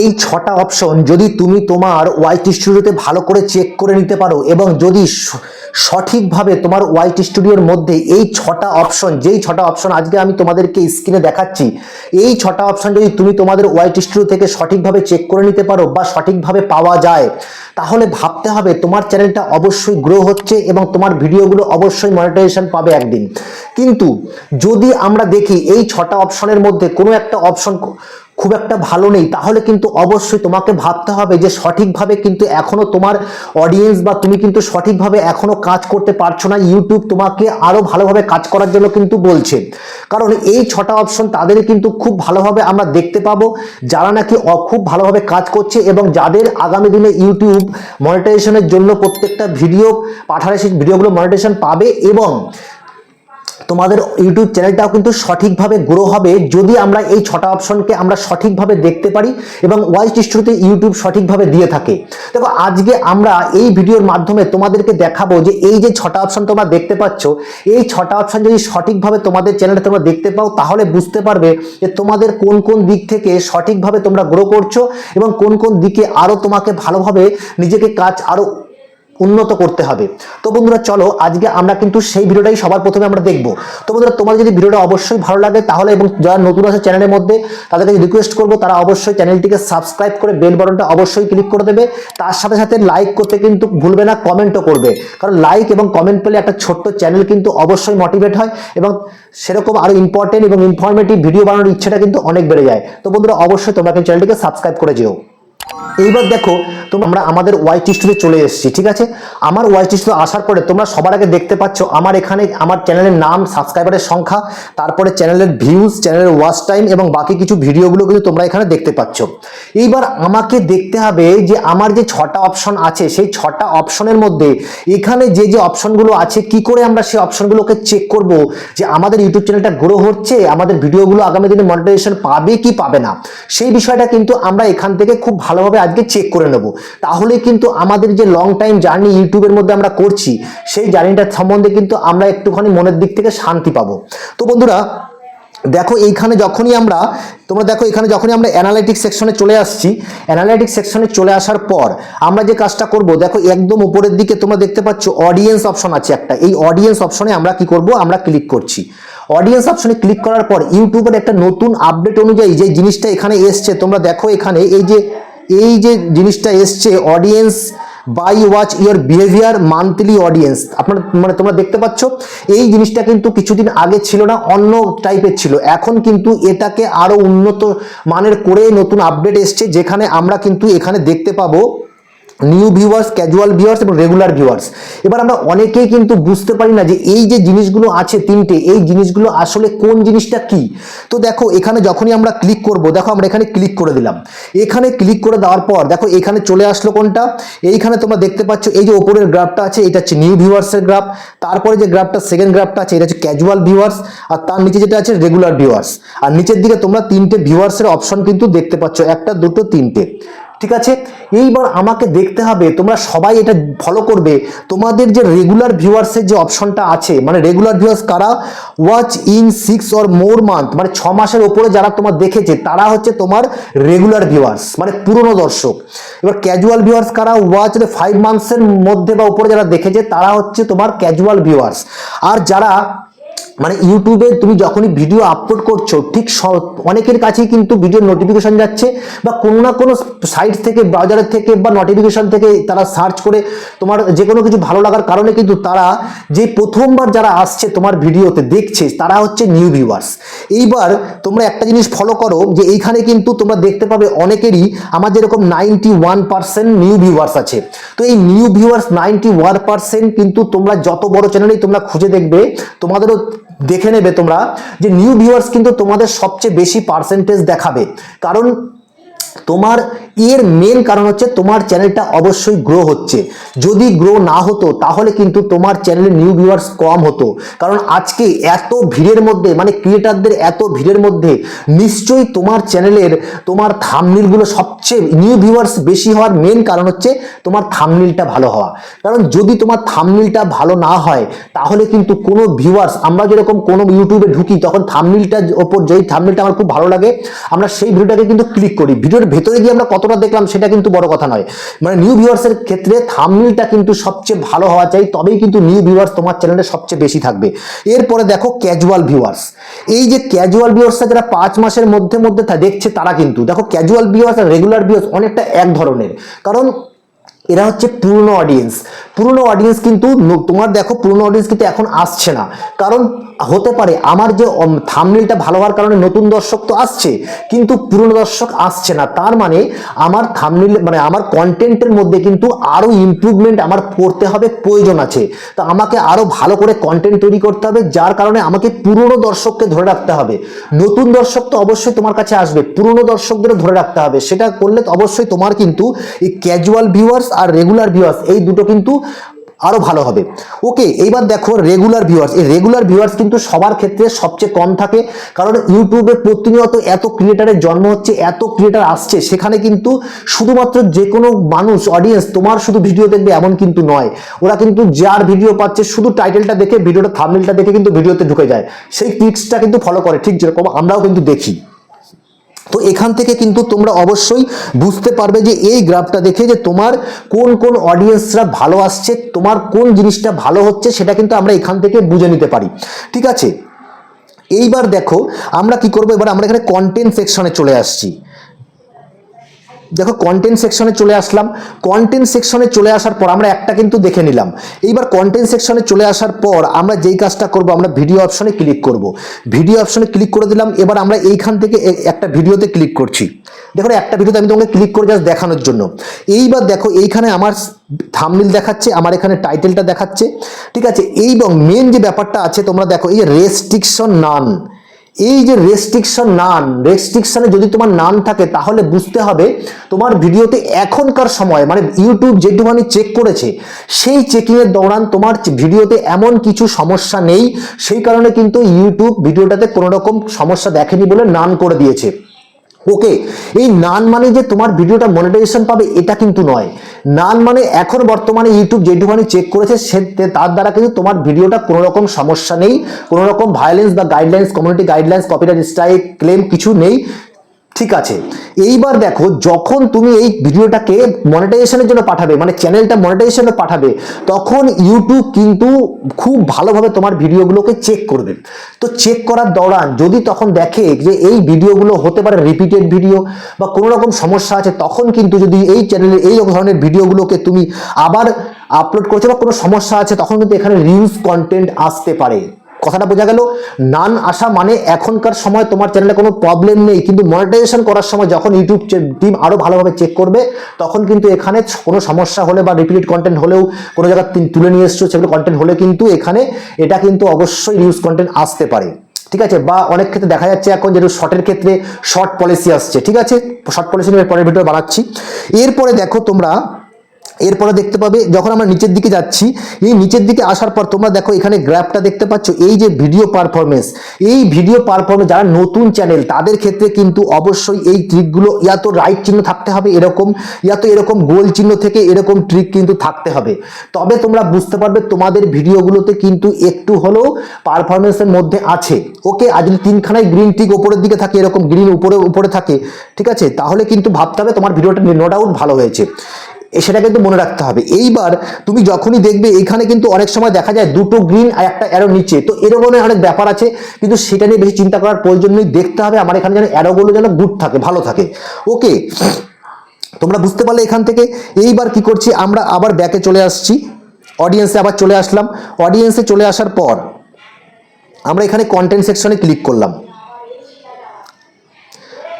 এই ছটা অপশন যদি তুমি তোমার ওয়াইট স্টুডিওতে ভালো করে চেক করে নিতে পারো এবং যদি সঠিকভাবে তোমার ওয়াইট স্টুডিওর মধ্যে এই ছটা অপশন যেই ছটা অপশন আজকে আমি তোমাদেরকে স্ক্রিনে দেখাচ্ছি, এই ছটা অপশন যদি তুমি তোমাদের ওয়াইট স্টুডিও থেকে সঠিকভাবে চেক করে নিতে পারো বা সঠিকভাবে পাওয়া যায়, তাহলে ভাবতে হবে তোমার চ্যানেলটা অবশ্যই গ্রো হচ্ছে এবং তোমার ভিডিওগুলো অবশ্যই মনিটাইজেশন পাবে একদিন। কিন্তু যদি আমরা দেখি এই ছটা অপশনের মধ্যে কোনো একটা অপশন খুব একটা ভালো নেই, তাহলে কিন্তু অবশ্যই তোমাকে ভাবতে হবে যে সঠিকভাবে কিন্তু এখনও তোমার অডিয়েন্স বা তুমি কিন্তু সঠিকভাবে এখনও কাজ করতে পারছ না ইউটিউব তোমাকে আরও ভালোভাবে কাজ করার জন্য কিন্তু বলছে। কারণ এই ছটা অপশন তাদের কিন্তু খুব ভালোভাবে আমরা দেখতে পাবো, যারা নাকি খুব ভালোভাবে কাজ করছে এবং যাদের আগামী দিনে ইউটিউব মনিটাইজেশনের জন্য প্রত্যেকটা ভিডিও পাঠালে সেই ভিডিওগুলো মনিটাইজেশন পাবে এবং তোমাদের ইউটিউব চ্যানেলটাও কিন্তু সঠিকভাবে গ্রো হবে যদি আমরা এই ছটা অপশনকে আমরা সঠিকভাবে দেখতে পারি এবং ওয়াইজ স্টুডিওতে ইউটিউব সঠিকভাবে দিয়ে থাকে। দেখো, আজকে আমরা এই ভিডিওর মাধ্যমে তোমাদেরকে দেখাবো যে এই যে ছটা অপশন তোমরা দেখতে পাচ্ছ, এই ছটা অপশন যদি সঠিকভাবে তোমাদের চ্যানেলে তোমরা দেখতে পাও, তাহলে বুঝতে পারবে যে তোমাদের কোন কোন দিক থেকে সঠিকভাবে তোমরা গ্রো করছ এবং কোন কোন দিকে আরও তোমাকে ভালোভাবে নিজেকে কাজ আরও উন্নত করতে হবে। তো বন্ধুরা, চলো আজকে আমরা কিন্তু সেই ভিডিওটাই সবার প্রথমে আমরা দেখব। তো বন্ধুরা তোমার যদি ভিডিওটা অবশ্যই ভালো লাগে, তাহলে এবং যারা নতুন আছে চ্যানেলের মধ্যে, তাদেরকে রিকোয়েস্ট করব, তারা অবশ্যই চ্যানেলটিকে সাবস্ক্রাইব করে বেল বাটনটা অবশ্যই ক্লিক করে দেবে। তার সাথে সাথে লাইক করতে কিন্তু ভুলবে না কমেন্টও করবে। কারণ লাইক এবং কমেন্ট পেলে একটা ছোট্ট চ্যানেল কিন্তু অবশ্যই মোটিভেট হয় এবং সেরকম আরও ইম্পর্টেন্ট এবং ইনফরমেটিভ ভিডিও বানানোর ইচ্ছাটা কিন্তু অনেক বেড়ে যায়। তো বন্ধুরা, অবশ্যই তোমরা কিন্তু চ্যানেলটিকে সাবস্ক্রাইব করে যেও। এইবার দেখো, তোমরা আমাদের ওয়াইট স্টুডিও চলে এসেছি, ঠিক আছে? আমার ওয়াইট স্টুডিও আসার পরে তোমরা সবার আগে দেখতে পাচ্ছ, আমার এখানে, আমার চ্যানেলের নাম সাবস্ক্রাইবারের সংখ্যা, তারপরে চ্যানেলের ভিউজ চ্যানেলের ওয়াচ টাইম এবং বাকি কিছু ভিডিওগুলো কিন্তু তোমরা এখানে দেখতে পাচ্ছ। এইবার আমাকে দেখতে হবে যে, আমার যে ছটা অপশন আছে, সেই ছটা অপশনের মধ্যে এখানে যে যে অপশনগুলো আছে, কি করে আমরা সেই অপশনগুলোকে চেক করব যে, আমাদের ইউটিউব চ্যানেলটা গ্রো হচ্ছে, আমাদের ভিডিওগুলো আগামী দিনে মনিটাইজেশন পাবে কি পাবে না? সেই বিষয়টা কিন্তু আমরা এখান থেকে খুব ভালোভাবে আজকে চেক করে নেব। তাহলে কিন্তু আমাদের যে লং টাইম জার্নি ইউটিউবের মধ্যে আমরা করছি, সেই জার্নিটার সম্বন্ধে কিন্তু আমরা একটুখানি মনের দিক থেকে শান্তি পাবো। তো বন্ধুরা, দেখো এইখানে যখনই আমরা, তোমরা দেখো এখানে যখনই আমরা অ্যানালাইটিক্স সেকশনে চলে আসছি অ্যানালাইটিক্স সেকশনে চলে আসার পর আমরা যে কাজটা করব, দেখো একদম উপরের দিকে তোমরা দেখতে পাচ্ছ অডিয়েন্স অপশন আছে একটা। এই অডিয়েন্স অপশনে আমরা কি করব? আমরা ক্লিক করছি। অডিয়েন্স অপশনে ক্লিক করার পর ইউটিউবের একটা নতুন আপডেট অনুযায়ী যে জিনিসটা এখানে এসছে, তোমরা দেখো এখানে এই যে এই যে জিনিসটা এসছে audience by watch your behaviour monthly audience আপনার মানে তোমরা দেখতে পাচ্ছ, এই জিনিসটা কিন্তু কিছুদিন আগে ছিল না, অন্য টাইপের ছিল। এখন কিন্তু এটাকে আরও উন্নত মানের করে নতুন আপডেট এসছে, যেখানে আমরা কিন্তু এখানে দেখতে পাবো নিউ ভিউয়ার্স ক্যাজুয়াল ভিউয়ার্স এবং রেগুলার ভিউয়ার্স এবার আমরা অনেকেই কিন্তু বুঝতে পারি না যে এই যে জিনিসগুলো আছে তিনটে, এই জিনিসগুলো আসলে কোন জিনিসটা কি? তো দেখো, এখানে যখনই আমরা ক্লিক করব, দেখো আমরা এখানে ক্লিক করে দিলাম। এখানে ক্লিক করে দেওয়ার পর, দেখো এখানে চলে আসলো কোনটা? এইখানে তোমরা দেখতে পাচ্ছ, এই যে ওপরের গ্রাফটা আছে, এটা হচ্ছে নিউ ভিউয়ার্সের গ্রাফ তারপরে যে গ্রাফটা সেকেন্ড গ্রাফটা আছে, এটা হচ্ছে ক্যাজুয়াল ভিউয়ার্স আর তার নিচে যেটা আছে রেগুলার ভিউয়ার্স আর নিচের দিকে তোমরা তিনটে ভিউয়ার্সের অপশন কিন্তু দেখতে পাচ্ছ, একটা, দুটো, তিনটে। ঠিক আছে? এইবার আমাকে দেখতে হবে, তোমরা সবাই এটা ফলো করবে। তোমাদের যে রেগুলার ভিউয়ার্সের যে অপশনটা আছে মানে রেগুলার ভিউয়ার্স কারা? Watch in six or more month মানে ছ মাসের ওপরে যারা তোমার দেখেছে, তারা হচ্ছে তোমার রেগুলার ভিউয়ার্স মানে পুরনো দর্শক। এবার ক্যাজুয়াল ভিউয়ার্স কারা? ওয়াচ ফাইভ মান্থসের মধ্যে বা উপরে যারা দেখেছে, তারা হচ্ছে তোমার ক্যাজুয়াল ভিউয়ার্স আর যারা মানে ইউটিউবে তুমি যখনই ভিডিও আপলোড করছ, ঠিক অনেকের কাছেই কিন্তু ভিডিওর নোটিফিকেশন যাচ্ছে বা কোনো না কোনো সাইট থেকে ব্রাউজারের থেকে বা নোটিফিকেশন থেকে তারা সার্চ করে তোমার যে কোনো কিছু ভালো লাগার কারণে কিন্তু তারা যে প্রথমবার যারা আসছে তোমার ভিডিওতে দেখছে, তারা হচ্ছে নিউ ভিউয়ার্স এইবার তোমরা একটা জিনিস ফলো করো যে এইখানে কিন্তু তোমরা দেখতে পাবে অনেকেরই আমার যেরকম ninety one percent new viewers আছে। তো এই new viewers ninety one percent কিন্তু তোমরা যত বড় চ্যানেলেই তোমরা খুঁজে দেখবে, তোমাদেরও দেখে নেবে তোমরা যে নিউ ভিউয়ার্স কিন্তু তোমাদের সবচেয়ে বেশি পার্সেন্টেজ দেখাবে। কারণ তোমার এর মেন কারণ হচ্ছে তোমার চ্যানেলটা অবশ্যই গ্রো হচ্ছে। যদি গ্রো না হতো, তাহলে কিন্তু তোমার চ্যানেলে নিউ ভিউয়ার্স কম হতো। কারণ আজকে এত ভিড়ের মধ্যে মানে ক্রিয়েটারদের এত ভিড়ের মধ্যে, নিশ্চয়ই তোমার চ্যানেলের তোমার থামনিলগুলো সবচেয়ে নিউ ভিউয়ার্স বেশি হওয়ার মেন কারণ হচ্ছে তোমার থামনিলটা ভালো হওয়া। কারণ যদি তোমার থামনিলটা ভালো না হয়, তাহলে কিন্তু কোনো ভিউয়ার্স আমরা যেরকম কোনো ইউটিউবে ঢুকি, তখন থামনিলটার ওপর যেই থামনিলটা আমার খুব ভালো লাগে, আমরা সেই ভিডিওটাকে কিন্তু ক্লিক করি। ভিডিওর ভেতরে গিয়ে আমরা কতটা দেখলাম সেটা কিন্তু বড় কথা নয়। মানে নিউ ভিউয়ার্সের ক্ষেত্রে থামনিলটা কিন্তু সবচেয়ে ভালো হওয়া চাই, তবেই কিন্তু নিউ ভিউয়ার্স তোমার চ্যানেলে সবচেয়ে বেশি থাকবে। এরপরে দেখো ক্যাজুয়াল ভিউয়ার্স এই যে ক্যাজুয়াল ভিউয়ার্সরা যারা পাঁচ মাসের মধ্যে মধ্যে দেখছে তারা কিন্তু, দেখো ক্যাজুয়াল ভিউয়ার্স আর রেগুলার ভিউয়ার্স অনেকটা এক ধরনের। কারণ এরা হচ্ছে পুরনো অডিয়েন্স পুরনো অডিয়েন্স কিন্তু তোমার দেখো পুরনো অডিয়েন্স কিন্তু এখন আসছে না। কারণ হতে পারে। আমার যে থামনেলটা ভালো হওয়ার কারণে নতুন দর্শক তো আসছে, কিন্তু পুরনো দর্শক আসছে না। তার মানে আমার থামনেল মানে আমার কন্টেন্টের মধ্যে কিন্তু আরও ইমপ্রুভমেন্ট আমার করতে হবে, প্রয়োজন আছে। তো আমাকে আরও ভালো করে কন্টেন্ট তৈরি করতে হবে, যার কারণে আমাকে পুরনো দর্শককে ধরে রাখতে হবে। নতুন দর্শক তো অবশ্যই তোমার কাছে আসবে, পুরনো দর্শকদেরও ধরে রাখতে হবে। সেটা করলে তো অবশ্যই তোমার কিন্তু এই ক্যাজুয়াল ভিউয়ার্স আর রেগুলার ভিউয়ার্স এই দুটো কিন্তু আরও ভালো হবে। ওকে এইবার দেখো রেগুলার ভিউয়ার্স এই রেগুলার ভিউয়ার্স কিন্তু সবার ক্ষেত্রে সবচেয়ে কম থাকে কারণ ইউটিউবে প্রতিনিয়ত এত ক্রিয়েটারের জন্ম হচ্ছে, এত ক্রিয়েটার আসছে, সেখানে কিন্তু শুধুমাত্র যে কোনো মানুষ অডিয়েন্স তোমার শুধু ভিডিও দেখবে এমন কিন্তু নয়। ওরা কিন্তু যার ভিডিও পাচ্ছে, শুধু টাইটেলটা দেখে ভিডিওটা থামনেলটা দেখে কিন্তু ভিডিওতে ঢুকে যায়। সেই ট্রিক্সটা কিন্তু ফলো করে, ঠিক যেরকম আমরাও কিন্তু দেখি। তো এখান থেকে কিন্তু তোমরা অবশ্যই বুঝতে পারবে যে এই গ্রাফটা দেখে যে তোমার কোন কোন অডিয়েন্সরা ভালো আসছে, তোমার কোন জিনিসটা ভালো হচ্ছে সেটা কিন্তু আমরা এখান থেকে বুঝে নিতে পারি। ঠিক আছে? এইবার দেখো, আমরা কি করব? এবার আমরা এখানে কন্টেন্ট সেকশনে চলে আসছি। দেখো কন্টেন্ট সেকশনে চলে আসলাম। কন্টেন্ট সেকশনে চলে আসার পর আমরা একটা কিন্তু দেখে নিলাম। এইবার কন্টেন্ট সেকশনে চলে আসার পর আমরা যেই কাজটা করব, আমরা ভিডিও অপশনে ক্লিক করব। ভিডিও অপশনে ক্লিক করে দিলাম, এবার আমরা এইখান থেকে একটা ভিডিওতে ক্লিক করছি। দেখো একটা ভিডিওতে আমি তোমাকে ক্লিক করে জাস্ট দেখানোর জন্য। এইবার দেখো এইখানে আমার থামনিল দেখাচ্ছে, আমার এখানে টাইটেলটা দেখাচ্ছে, ঠিক আছে? এই মেন যে ব্যাপারটা আছে, তোমরা দেখো, এই রেস্ট্রিকশন নান এই যে রেস্ট্রিকশন নান রেস্ট্রিকশনে যদি তোমার নাম থাকে, তাহলে বুঝতে হবে তোমার ভিডিওতে এখনকার সময় মানে ইউটিউব যেটুখানি চেক করেছে, সেই চেকিংয়ের দৌরান তোমার ভিডিওতে এমন কিছু সমস্যা নেই। সেই কারণে কিন্তু ইউটিউব ভিডিওটাতে কোনো রকম সমস্যা দেখেনি বলে নান করে দিয়েছে। ওকে এই নান মানে যে তোমার ভিডিওটা মনিটাইজেশন পাবে, এটা কিন্তু নয়। নান মানে এখন বর্তমানে ইউটিউব যেটুখানি চেক করেছে, সে তার দ্বারা কিন্তু তোমার ভিডিওটা কোনো রকম সমস্যা নেই কোনো রকম ভায়োলেন্স বা guidelines community guidelines copyright strike claim কিছু নেই। ঠিক আছে। এইবার দেখো, যখন তুমি এই ভিডিওটাকে মনিটাইজেশনের জন্য পাঠাবে মানে চ্যানেলটা মনিটাইজেশনে পাঠাবে, তখন ইউটিউব কিন্তু খুব ভালোভাবে তোমার ভিডিওগুলোকে চেক করবে। তো চেক করার দৌড়ান যদি তখন দেখে যে এই ভিডিওগুলো হতে পারে রিপিটেড ভিডিও বা কোনো রকম সমস্যা আছে, তখন কিন্তু যদি এই চ্যানেলে এই ধরনের ভিডিওগুলোকে তুমি আবার আপলোড করছ বা কোনো সমস্যা আছে, তখন কিন্তু এখানে রিউজ কন্টেন্ট আসতে পারে। কথাটা বোঝা গেল, নান আসা মানে এখনকার সময় তোমার চ্যানেলে কোনো প্রবলেম নেই, কিন্তু মনিটাইজেশন করার সময় যখন ইউটিউব টিম আরও ভালোভাবে চেক করবে, তখন কিন্তু এখানে কোনো সমস্যা হলে বা রিপিটেড কন্টেন্ট হলেও কোনো জায়গায় তুলে নিয়ে এসছো, সেগুলো কন্টেন্ট হলে কিন্তু এখানে এটা কিন্তু অবশ্যই নিউজ কন্টেন্ট আসতে পারে। ঠিক আছে? বা অনেক ক্ষেত্রে দেখা যাচ্ছে এখন যেহেতু শর্টের ক্ষেত্রে শর্ট পলিসি আসছে, ঠিক আছে? শর্ট পলিসি নিয়ে পরের ভিডিও বানাচ্ছি। এরপরে দেখো তোমরা এরপরে দেখতে পাবে, যখন আমরা নিচের দিকে যাচ্ছি, এই নিচের দিকে আসার পর তোমরা দেখো এখানে গ্রাফটা দেখতে পাচ্ছ, এই যে ভিডিও পারফরমেন্স এই ভিডিও পারফরমেন্স যারা নতুন চ্যানেল তাদের ক্ষেত্রে কিন্তু অবশ্যই এই ট্রিকগুলো ইয়া তো রাইট চিহ্ন থাকতে হবে এরকম, ইয়া তো এরকম গোল চিহ্ন থেকে এরকম ট্রিক কিন্তু থাকতে হবে। তবে তোমরা বুঝতে পারবে তোমাদের ভিডিওগুলোতে কিন্তু একটু হলেও পারফরমেন্সের মধ্যে আছে। ওকে, আর যদি তিনখানায় গ্রিন টিক উপরের দিকে থাকে, এরকম গ্রিন উপরে উপরে থাকে, ঠিক আছে? তাহলে কিন্তু ভাবতে হবে তোমার ভিডিওটা নো ডাউট ভালো হয়েছে। সেটা কিন্তু মনে রাখতে হবে। এইবার তুমি যখনই দেখবে এখানে কিন্তু অনেক সময় দেখা যায় দুটো গ্রিন আর একটা অ্যারো নিচে। তো এরকম অনেক ব্যাপার আছে, কিন্তু সেটা নিয়ে বেশি চিন্তা করার প্রয়োজন নেই। দেখতে হবে আমার এখানে যেন অ্যারোগুলো যেন গুড থাকে, ভালো থাকে। ওকে তোমরা বুঝতে পারলে এখান থেকে। এইবার কি করছি আমরা? আবার ব্যাকে চলে আসছি। অডিয়েন্সে আবার চলে আসলাম। অডিয়েন্সে চলে আসার পর আমরা এখানে কন্টেন্ট সেকশনে ক্লিক করলাম।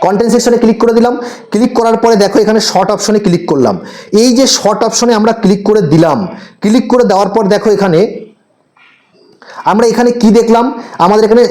কন্টেন্ট সেকশনে ক্লিক করে দিলাম। ক্লিক করার পরে দেখো এখানে শর্ট অপশনে ক্লিক করলাম। এই যে শর্ট অপশনে আমরা ক্লিক করে দিলাম ক্লিক করে দেওয়ার পর দেখো এখানে আমরা এখানে কি দেখলাম? আমাদের এখানে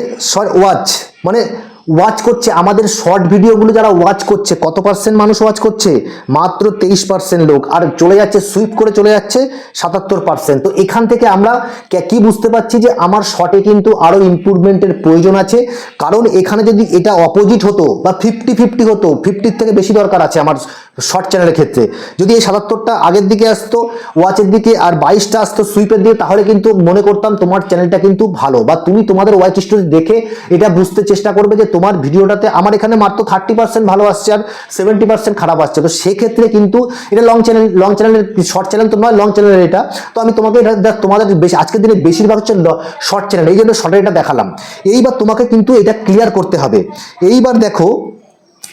ওয়াচ মানে ওয়াচ করছে, আমাদের শর্ট ভিডিওগুলো যারা ওয়াচ করছে, কত পার্সেন্ট মানুষ ওয়াচ করছে? মাত্র তেইশ পার্সেন্ট লোক। আর চলে যাচ্ছে সুইপ করে চলে যাচ্ছে, সাতাত্তর পার্সেন্ট তো এখান থেকে আমরা কে- বুঝতে পারছি যে আমার শর্টে কিন্তু আরও ইম্প্রুভমেন্টের প্রয়োজন আছে? কারণ এখানে যদি এটা অপোজিট হতো বা ফিফটি ফিফটি হতো ফিফটির থেকে বেশি দরকার আছে আমার শর্ট চ্যানেলের ক্ষেত্রে। যদি এই সাতাত্তরটা আগের দিকে আসতো ওয়াচের দিকে আর বাইশটা আসতো সুইপের দিকে, তাহলে কিন্তু মনে করতাম তোমার চ্যানেলটা কিন্তু ভালো। বা তুমি তোমাদের ওয়াচ স্টোরি দেখে এটা বুঝতে চেষ্টা করবে যে তোমার ভিডিওটাতে আমার এখানে মাত্র থার্টি পার্সেন্ট ভালো আসছে আর সেভেন্টি পার্সেন্ট খারাপ আসছে। তো সেক্ষেত্রে কিন্তু এটা লং চ্যানেল লং চ্যানেলের শর্ট চ্যানেল তো নয় লং চ্যানেলের এটা। তো আমি তোমাকে এটা দেখ- তোমাদের বেশি, আজকের দিনে বেশিরভাগ হচ্ছে শর্ট চ্যানেল এই জন্য শর্টের এটা দেখালাম। এইবার তোমাকে কিন্তু এটা ক্লিয়ার করতে হবে। এইবার দেখো,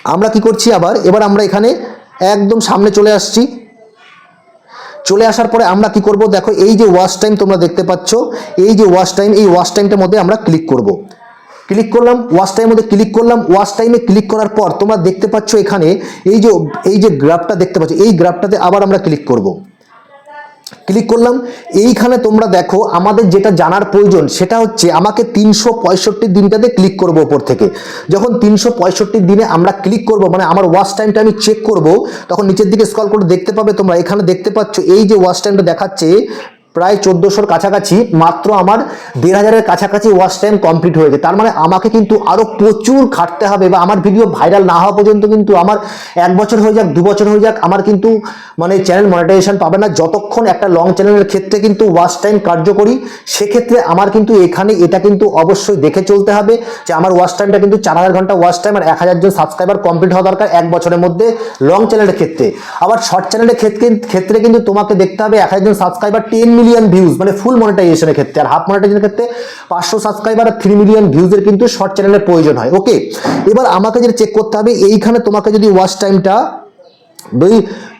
আমরা কি করছি আবার? এবার আমরা এখানে একদম সামনে চলে আসছি। চলে আসার পরে আমরা কি করব? দেখো, এই যে ওয়াশ টাইম তোমরা দেখতে পাচ্ছ, এই যে ওয়াশ টাইম এই ওয়াশ টাইমটার মধ্যে আমরা ক্লিক করব। ক্লিক করলাম ওয়াশ টাইমের মধ্যে ক্লিক করলাম ওয়াশ টাইমে ক্লিক করার পর তোমরা দেখতে পাচ্ছ এখানে এই যে এই যে গ্রাফটা দেখতে পাচ্ছ, এই গ্রাফটাতে আবার আমরা ক্লিক করব। ক্লিক করলাম। এইখানে তোমরা দেখো, আমাদের যেটা জানার প্রয়োজন, সেটা হচ্ছে আমাকে তিনশো পঁয়ষট্টি দিনটাতে ক্লিক করব ওপর থেকে। যখন তিনশো পঁয়ষট্টি দিনে আমরা ক্লিক করব মানে আমার ওয়াচ টাইমটা আমি চেক করব, তখন নিচের দিকে স্কল করে দেখতে পাবে তোমরা। এখানে দেখতে পাচ্ছ, এই যে ওয়াচ টাইমটা দেখাচ্ছে প্রায় চোদ্দোশোর কাছাকাছি, মাত্র আমার দেড় হাজারের কাছাকাছি ওয়াচ টাইম কমপ্লিট হয়েছে। তার মানে আমাকে কিন্তু আরও প্রচুর খাটতে হবে বা আমার ভিডিও ভাইরাল না হওয়া পর্যন্ত কিন্তু আমার এক বছর হয়ে যাক, দু বছর হয়ে যাক, আমার কিন্তু মানে চ্যানেল মনিটাইজেশন পাবে না। যতক্ষণ একটা লং চ্যানেলের ক্ষেত্রে কিন্তু ওয়াচ টাইম কার্যকরী, সেক্ষেত্রে আমার কিন্তু এখানে এটা কিন্তু অবশ্যই দেখে চলতে হবে যে আমার ওয়াচ টাইমটা কিন্তু চার হাজার ঘণ্টা ওয়াচ টাইম আর এক হাজার জন সাবস্ক্রাইবার কমপ্লিট হওয়া দরকার এক বছরের মধ্যে লং চ্যানেলের ক্ষেত্রে। আবার শর্ট চ্যানেলের ক্ষেত্রে ক্ষেত্রে কিন্তু তোমাকে দেখতে হবে এক হাজার জন সাবস্ক্রাইবার টেন মিলিয়ন ভিউজ মানে ফুল মনিটাইজেশনের ক্ষেত্রে। আর হাফ মনিটাইজেশনের ক্ষেত্রে পাঁচশো সাবস্ক্রাইবার আর থ্রি মিলিয়ন ভিউজের কিন্তু শর্ট চ্যানেলের প্রয়োজন হয়। ওকে এবার আমাকে যেটা চেক করতে হবে, এইখানে তোমাকে যদি ওয়াচ টাইমটা দুই,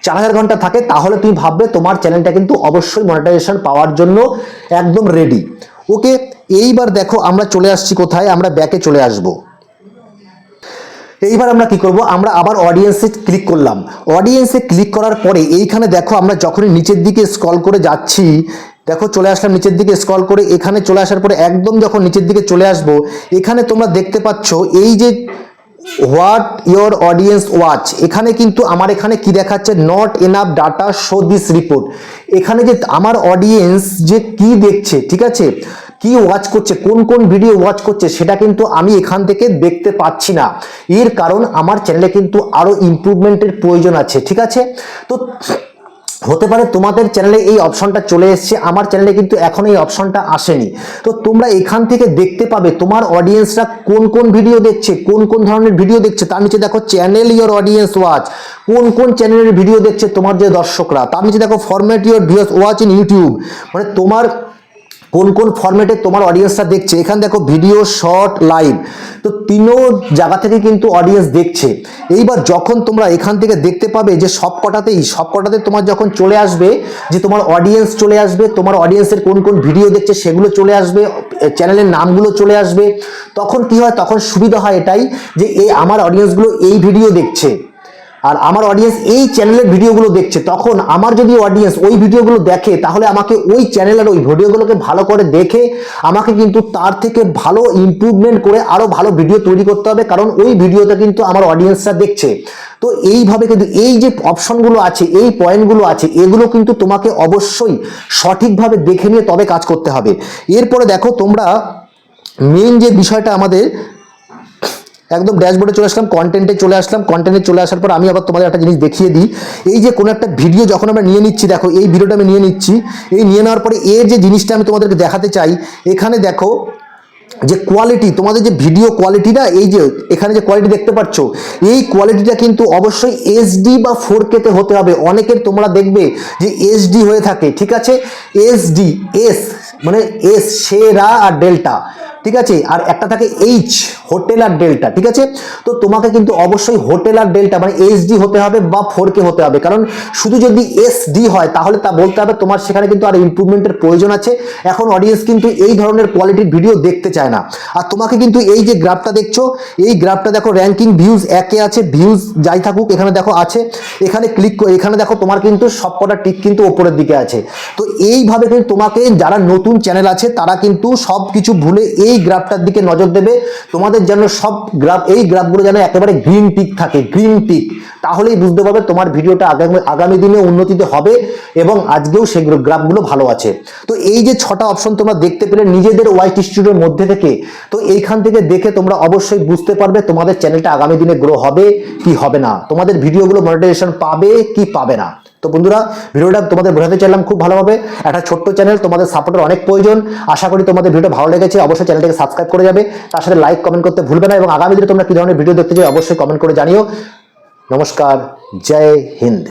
চার হাজার ঘণ্টা থাকে, তাহলে তুমি ভাববে তোমার চ্যানেলটা কিন্তু অবশ্যই মনিটাইজেশন পাওয়ার জন্য একদম রেডি ওকে এইবার দেখো আমরা চলে আসছি কোথায়, আমরা ব্যাকে চলে আসব। এইবার আমরা কি করব? আমরা আবার অডিয়েন্সে ক্লিক করলাম। অডিয়েন্সে ক্লিক করার পরে এইখানে দেখো আমরা যখনই নিচের দিকে স্ক্রল করে যাচ্ছি, দেখো চলে আসলাম নিচের দিকে স্ক্রল করে, এখানে চলে আসার পরে একদম যখন নিচের দিকে চলে আসব, এখানে তোমরা দেখতে পাচ্ছ এই যে হোয়াট ইয়োর অডিয়েন্স ওয়াচ এখানে কিন্তু আমার এখানে কি দেখাচ্ছে? Not enough data show this report এখানে যে আমার অডিয়েন্স যে কি দেখছে, ঠিক আছে? কি ওয়াচ করছে, কোন কোন ভিডিও ওয়াচ করছে, সেটা কিন্তু আমি এখান থেকে দেখতে পাচ্ছি না। এর কারণ আমার চ্যানেলে কিন্তু আরও ইমপ্রুভমেন্টের প্রয়োজন আছে, ঠিক আছে? তো হতে পারে তোমাদের চ্যানেলে এই অপশনটা চলে এসেছে, আমার চ্যানেলে কিন্তু এখন এই অপশনটা আসেনি। তো তোমরা এখান থেকে দেখতে পাবে তোমার অডিয়েন্সরা কোন কোন ভিডিও দেখছে, কোন কোন ধরনের ভিডিও দেখছে। তার নিচে দেখো চ্যানেল ইয়োর অডিয়েন্স ওয়াচ কোন কোন চ্যানেলের ভিডিও দেখছে তোমার যে দর্শকরা। তার নিচে দেখো format your views watch in YouTube মানে তোমার কোন কোন ফরম্যাটে তোমার অডিয়েন্সটা দেখছে? এখানে দেখো ভিডিও শর্ট লাইভ তো তিনও জায়গা থেকে কিন্তু অডিয়েন্স দেখছে। এইবার যখন তোমরা এখান থেকে দেখতে পাবে যে সব কটাতেই সব কটাতে তোমার যখন চলে আসবে, যে তোমার অডিয়েন্স চলে আসবে, তোমার অডিয়েন্সের কোন কোন ভিডিও দেখছে সেগুলো চলে আসবে চ্যানেলের নামগুলো চলে আসবে, তখন কি হয়? তখন সুবিধা হয় এটাই যে, এই আমার অডিয়েন্সগুলো এই ভিডিও দেখছে। আর আমার অডিয়েন্স এই চ্যানেলের ভিডিওগুলো দেখছে, তখন আমার যদি অডিয়েন্স ওই ভিডিওগুলো দেখে, তাহলে আমাকে ওই চ্যানেলের ওই ভিডিওগুলোকে ভালো করে দেখে, আমাকে কিন্তু তার থেকে ভালো ইম্প্রুভমেন্ট করে আরও ভালো ভিডিও তৈরি করতে হবে, কারণ ওই ভিডিওটা কিন্তু আমার অডিয়েন্সরা দেখছে। তো এইভাবে কিন্তু এই যে অপশনগুলো আছে, এই পয়েন্টগুলো আছে, এগুলো কিন্তু তোমাকে অবশ্যই সঠিকভাবে দেখে নিয়ে তবে কাজ করতে হবে। এরপরে দেখো তোমরা মেন যে বিষয়টা আমাদের একদম ড্যাশবোর্ডে চলে আসলাম কন্টেন্টে চলে আসলাম কন্টেন্টে চলে আসার পর আমি আবার তোমাদের একটা জিনিস দেখিয়ে দিই। এই যে কোনো একটা ভিডিও যখন আমরা নিয়ে নিচ্ছি, দেখো, এই ভিডিওটা আমি নিয়ে নিচ্ছি। এই নিয়ে নেওয়ার পরে এর যে জিনিসটা আমি তোমাদেরকে দেখাতে চাই, এখানে দেখো যে কোয়ালিটি তোমাদের যে ভিডিও কোয়ালিটি না, এই যে এখানে যে কোয়ালিটি দেখতে পাচ্ছ, এই কোয়ালিটিটা কিন্তু অবশ্যই এইচডি বা ফোর কেতে হতে হবে। অনেকের তোমরা দেখবে যে এইচডি হয়ে থাকে, ঠিক আছে? এইচডি এস মানে এস সেরা আর ডেল্টা ঠিক আছে? আর একটা থাকে এইচ হোটেল আর ডেল্টা ঠিক আছে? তো তোমাকে কিন্তু অবশ্যই হোটেল আর ডেল্টা মানে এইচডি হতে হবে বা ফোর কে হতে হবে। কারণ শুধু যদি এসডি হয়, তাহলে তা বলতে হবে তোমার সেখানে কিন্তু আর ইমপ্রুভমেন্টের প্রয়োজন আছে। এখন অডিয়েন্স কিন্তু এই ধরনের কোয়ালিটির ভিডিও দেখতে চায় না। আর তোমাকে কিন্তু এই যে গ্রাফটা দেখছ, এই গ্রাফটা দেখো র্যাঙ্কিং ভিউজ একে আছে ভিউজ যাই থাকুক, এখানে দেখো আছে। এখানে ক্লিক এখানে দেখো তোমার কিন্তু সবকটা টিক কিন্তু ওপরের দিকে আছে। তো এইভাবে কিন্তু তোমাকে যারা নতুন চ্যানেল আছে, তারা কিন্তু সব কিছু ভুলে এই এই গ্রাফটার দিকে নজর দেবে। তোমাদের যেন সব গ্রাফ, এই গ্রাফগুলো যেন একেবারে গ্রিন টিক থাকে গ্রিন টিক তাহলেই বুঝতে পারবে তোমার ভিডিওটা আগামী আগামী দিনে উন্নতিতে হবে এবং আজকেও সেগুলো গ্রাফগুলো ভালো আছে। তো এই যে ছটা অপশন তোমরা দেখতে পেলে নিজেদের ওয়াইট স্টুডিওর মধ্যে থেকে, তো এইখান থেকে দেখে তোমরা অবশ্যই বুঝতে পারবে তোমাদের চ্যানেলটা আগামী দিনে গ্রো হবে কি হবে না। তোমাদের ভিডিওগুলো মনিটাইজেশন পাবে কি পাবে না। তো বন্ধুরা, ভিডিওটা তোমাদের বোঝাতে চাইলাম খুব ভালোভাবে। একটা ছোট্ট চ্যানেল তোমাদের সাপোর্টের অনেক প্রয়োজন। আশা করি তোমাদের ভিডিও ভালো লেগেছে, অবশ্যই চ্যানেলটাকে সাবস্ক্রাইব করে যাবে। তার সাথে লাইক কমেন্ট করতে ভুলবে না এবং আগামী দিনে তোমরা কী ধরনের ভিডিও দেখতে চাই অবশ্যই কমেন্ট করে জানিও। নমস্কার, জয় হিন্দ।